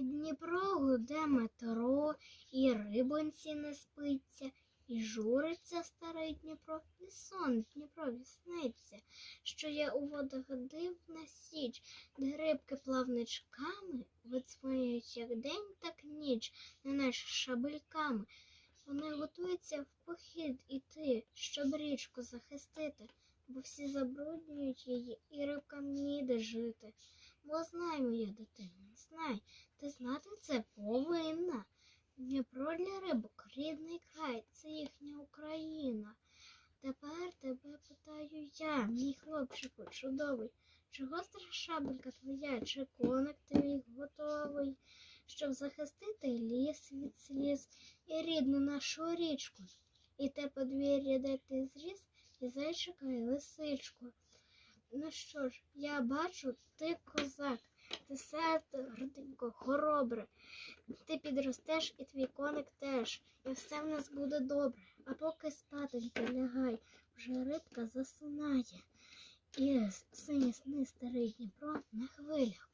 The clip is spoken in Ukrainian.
Дніпро гуде метро, і рибонці не спиться, і журиться старий Дніпро, і сон Дніпрові сниться, що є у водах дивна січ, де рибки плавничками видзвонюють як день, так ніч, неначе шабельками. Вони готуються в похід іти, щоб річку захистити, бо всі забруднюють її, і рибкам ніде жити. Бо знай, моя дитина, знай, ти знати це повинна. Дніпро для рибок рідний край, це їхня Україна. Тепер тебе питаю я, мій хлопчику чудовий, чого страшабелька твоя, чи коник твій готовий, щоб захистити ліс від сліз і рідну нашу річку, і те подвір'я, де ти зріс, і зайчика, і лисичку. Ну що ж, я бачу, ти козак, ти серце горденько, хоробре. Ти підростеш і твій коник теж, і все в нас буде добре. А поки спатеньки лягай, вже рибка засинає, і сині сни старий Дніпро на хвилях.